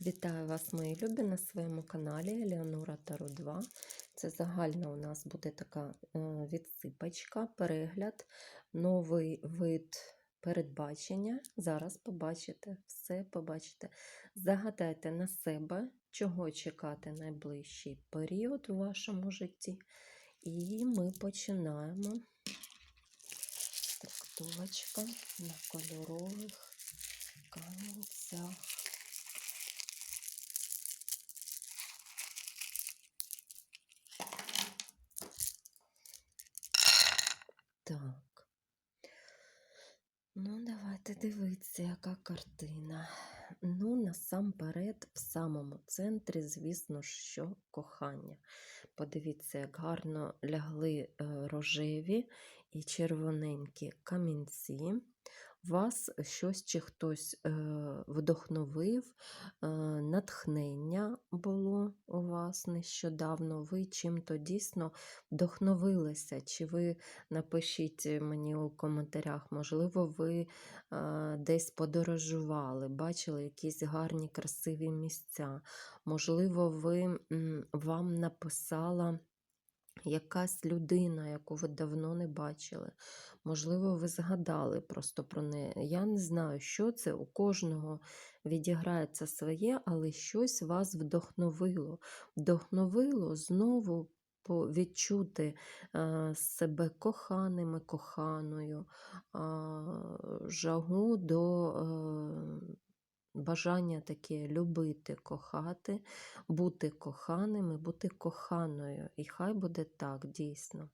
Вітаю вас, мої любі, на своєму каналі Елеонора Таро 2. Це загальна у нас буде така е, відсипочка, перегляд, новий вид передбачення. Зараз побачите, все побачите. Загадайте на себе, чого чекати найближчий період у вашому житті. І ми починаємо. Трактовочка на кольорових камінцях. Так. Ну, давайте дивитися, яка картина. Ну, насамперед, в самому центрі, звісно, що кохання. Подивіться, як гарно лягли е, рожеві і червоненькі камінці. Вас щось чи хтось е, вдохновив, е, натхнення було у вас нещодавно. Ви чим-то дійсно вдохновилися. Чи ви напишіть мені у коментарях, можливо, ви е, десь подорожували, бачили якісь гарні, красиві місця. Можливо, ви, вам написала якась людина, яку ви давно не бачили. Можливо, ви згадали просто про неї. Я не знаю, що це. У кожного відіграється своє, але щось вас вдохновило. Вдохновило знову відчути е, себе коханими, коханою, жагу до е, бажання таке любити, кохати, бути коханим і бути коханою. І хай буде так, дійсно.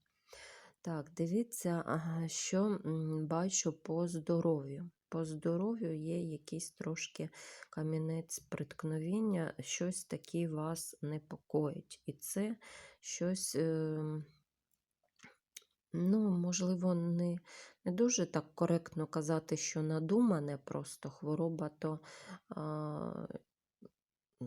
Так, дивіться, що бачу по здоров'ю. По здоров'ю є якийсь трошки камінець приткновіння, щось таке вас непокоїть. І це щось, е, ну, можливо, не, не дуже так коректно казати, що надумане просто хвороба, то а,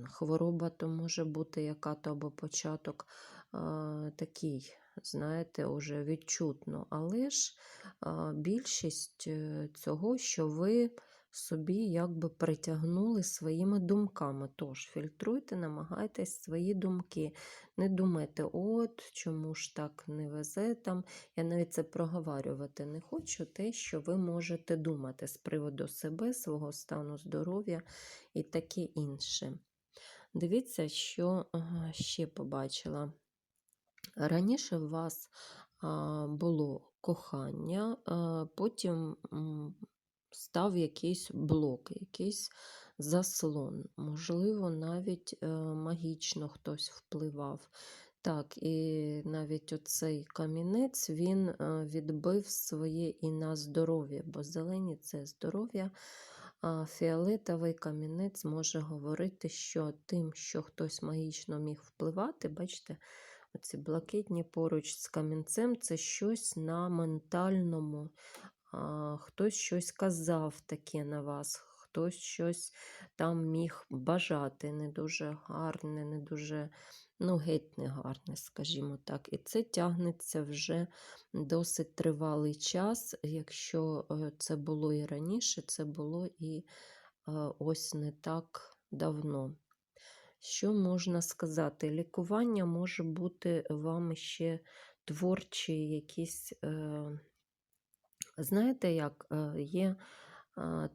хвороба то може бути яка-то або початок а, такий, знаєте, уже відчутно. Але ж а, більшість е, цього, що ви собі якби притягнули своїми думками. Тож фільтруйте, намагайтесь свої думки. Не думайте, от чому ж так не везе там. Я навіть це проговорювати не хочу, те, що ви можете думати з приводу себе, свого стану здоров'я і таке інше. Дивіться, що ще побачила. Раніше у вас було кохання, потім став якийсь блок, якийсь заслон. Можливо, навіть е, магічно хтось впливав. Так, і навіть оцей камінець він е, відбив своє і на здоров'я, бо зелені це здоров'я. А фіолетовий камінець може говорити, що тим, що хтось магічно міг впливати, бачите, оці блакитні поруч з камінцем це щось на ментальному, хтось щось казав таке на вас, хтось щось там міг бажати, не дуже гарне, не дуже, ну, геть не гарне, скажімо так. І це тягнеться вже досить тривалий час. Якщо е, це було і раніше, це було і е, ось не так давно. Що можна сказати? Лікування може бути вам ще творчі якісь. Е, знаєте, як е, є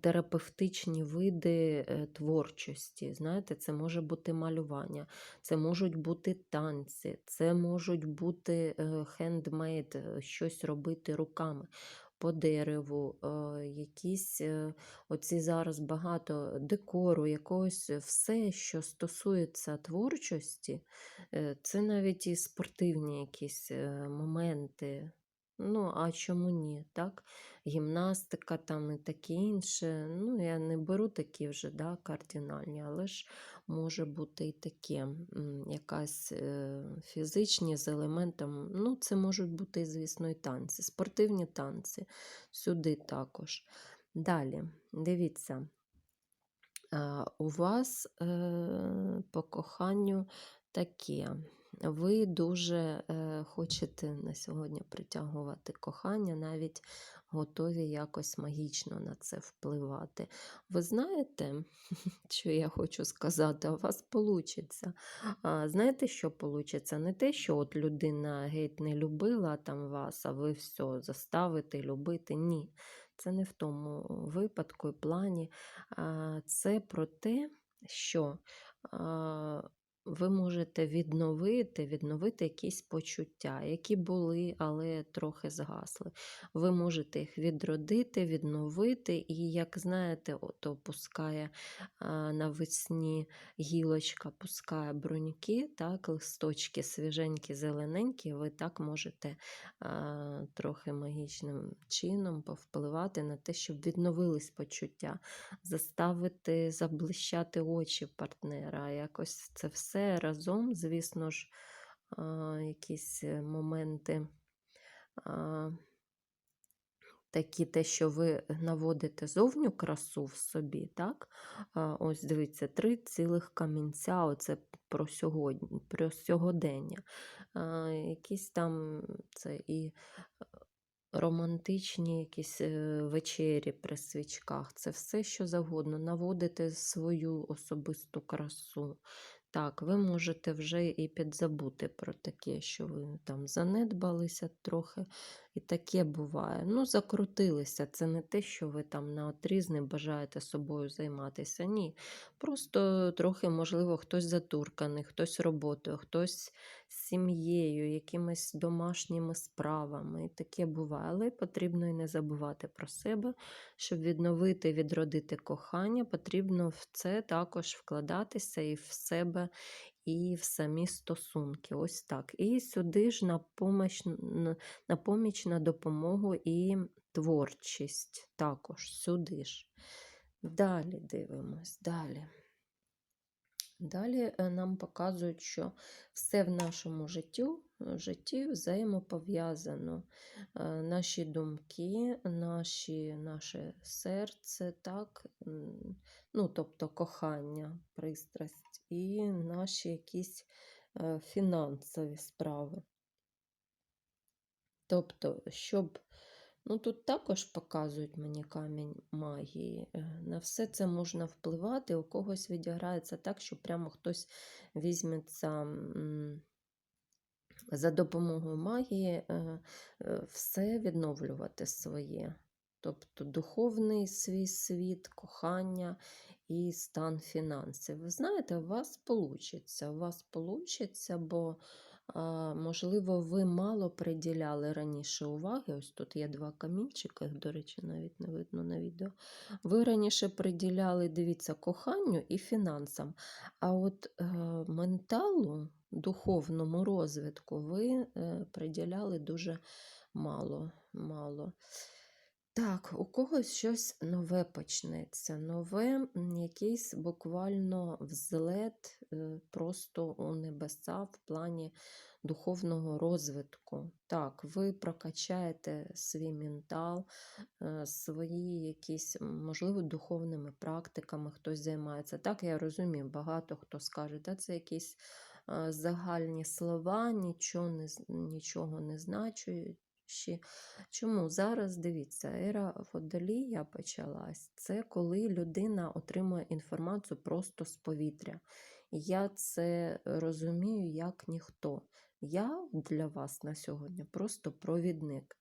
терапевтичні види е, творчості. Знаєте, це може бути малювання, це можуть бути танці, це можуть бути хендмейд, щось робити руками. По дереву, е, якісь е, оці зараз багато декору, якогось все, що стосується творчості, е, це навіть і спортивні якісь е, моменти. Ну, а чому ні? так? Гімнастика там і таке інше. Ну, я не беру такі вже да, кардинальні, але ж може бути і таке, якась е, фізичні з елементом. Ну, це можуть бути, звісно, і танці, спортивні танці. Сюди також. Далі, дивіться, у вас е, по коханню таке. Ви дуже е, хочете на сьогодні притягувати кохання, навіть готові якось магічно на це впливати. Ви знаєте, що я хочу сказати, у вас вийде. Знаєте, що вийде? Не те, що от людина геть не любила там вас, а ви все заставите любити. Ні. Це не в тому випадку і плані. Це про те, що ви можете відновити, відновити якісь почуття, які були, але трохи згасли. Ви можете їх відродити, відновити, і, як знаєте, ото пускає навесні гілочка, пускає бруньки, так, листочки свіженькі, зелененькі, ви так можете трохи магічним чином повпливати на те, щоб відновились почуття, заставити заблищати очі партнера. Якось це все разом, звісно ж, якісь е, моменти. Такі те, що ви наводите зовню красу в собі, так? Ось дивіться, три цілих камінця, оце про сьогодні, про сьогодення. Якісь там це і романтичні якісь е, вечері при свічках, це все, що завгодно, наводити свою особисту красу. Так, ви можете вже і підзабути про таке, що ви там занедбалися трохи, і таке буває. Ну, закрутилися. Це не те, що ви там на отріз не бажаєте собою займатися. Ні. Просто трохи, можливо, хтось затурканий, хтось роботою, хтось з сім'єю, якимись домашніми справами. І таке буває. Але потрібно і не забувати про себе, щоб відновити, відродити кохання, потрібно в це також вкладатися і в себе. І в самі стосунки. Ось так. І сюди ж на поміч, на поміч на допомогу і творчість також сюди ж. Далі дивимось, далі. Далі е, нам показують, що все в нашому життю, житті взаємопов'язано. Е, наші думки, наші, наше серце, так, ну, тобто кохання, пристрасть, і наші якісь е, фінансові справи. Тобто, щоб Ну, тут також показують мені камінь магії. Е, на все це можна впливати, у когось відіграється так, що прямо хтось візьметься за допомогою магії е, е, все відновлювати своє. Тобто духовний свій світ, кохання і стан фінансів. Ви знаєте, у вас вийде, у вас вийде, бо Можливо, ви мало приділяли раніше уваги. Ось тут є два камінчики, до речі, навіть не видно на відео. Ви раніше приділяли, дивіться, коханню і фінансам. А от е, менталу, духовному розвитку ви е, приділяли дуже мало. мало. Так, у когось щось нове почнеться. Нове, якийсь буквально взлет е, просто у небеса в плані духовного розвитку. Так, ви прокачаєте свій ментал, е, свої якісь, можливо, духовними практиками хтось займається. Так, я розумію, багато хто скаже, да, це якісь е, загальні слова, нічого не, нічого не значують ще. Чому? Зараз дивіться, ера водолія почалась. Це коли людина отримує інформацію просто з повітря. Я це розумію як ніхто. Я для вас на сьогодні просто провідник.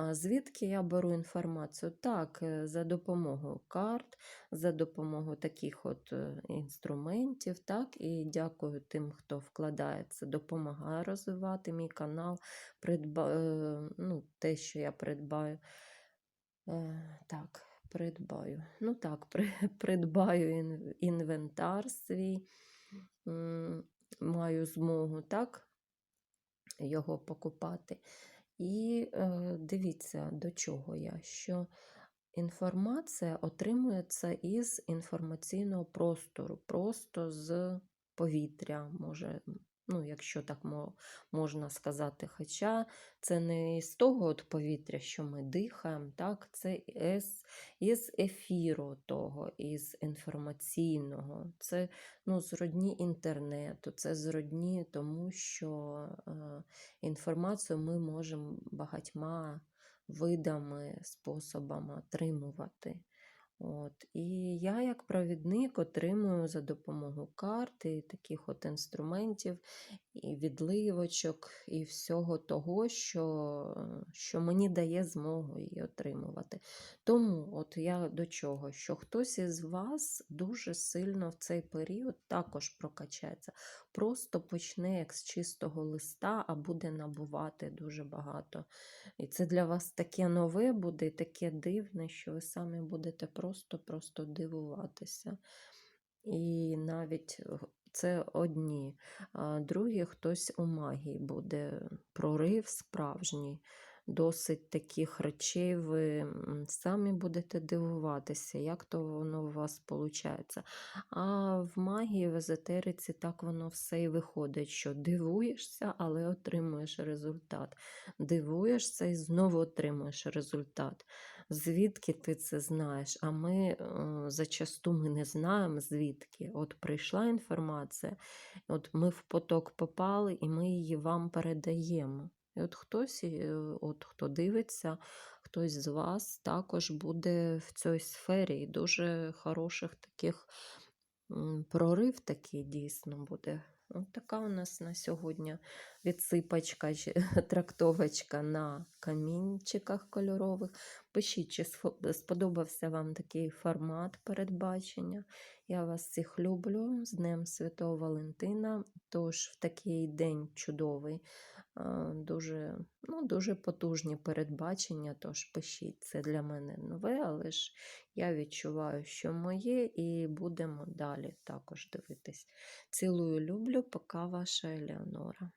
А звідки я беру інформацію? Так, е, за допомогою карт, за допомогою таких от е, інструментів, так, і дякую тим, хто вкладається, допомагає розвивати мій канал, придба... Е, ну, те, що я придбаю. Так, придбаю. Ну так, придбаю інвентар свій, маю змогу, так, його покупати. І е, дивіться, до чого я, що інформація отримується із інформаційного простору, просто з повітря, може, Ну, якщо так можна сказати. Хоча це не з того от повітря, що ми дихаємо, так, це із, із ефіру того, із інформаційного. Це ну, зродні інтернету, це зродні тому, що е, інформацію ми можемо багатьма видами, способами отримувати. От. І я, як провідник, отримую за допомогою карти таких от інструментів, і відливочок, і всього того, що, що мені дає змогу її отримувати. Тому от я до чого, що хтось із вас дуже сильно в цей період також прокачається. Просто почне як з чистого листа, а буде набувати дуже багато. І це для вас таке нове буде, таке дивне, що ви самі будете просто-просто дивуватися. І навіть це одні. Другі хтось у магії буде прорив справжній. Досить таких речей ви самі будете дивуватися, як то воно у вас виходить. А в магії, в езотериці так воно все і виходить, що дивуєшся, але отримуєш результат. Дивуєшся і знову отримуєш результат. Звідки ти це знаєш? А ми е, зачасту ми не знаємо звідки. От прийшла інформація, от ми в поток попали, і ми її вам передаємо. І от хтось, е, от хто дивиться, хтось з вас також буде в цій сфері і дуже хороших таких прорив такий дійсно буде. От така у нас на сьогодні відсипачка, трактовочка на камінчиках кольорових. Пишіть, чи сподобався вам такий формат передбачення. Я вас всіх люблю з Днем Святого Валентина. Тож в такий день чудовий, дуже, ну, дуже потужні передбачення. Тож пишіть, це для мене нове, але ж я відчуваю, що моє, і будемо далі також дивитись. Цілую, люблю, пока ваша Елеонора.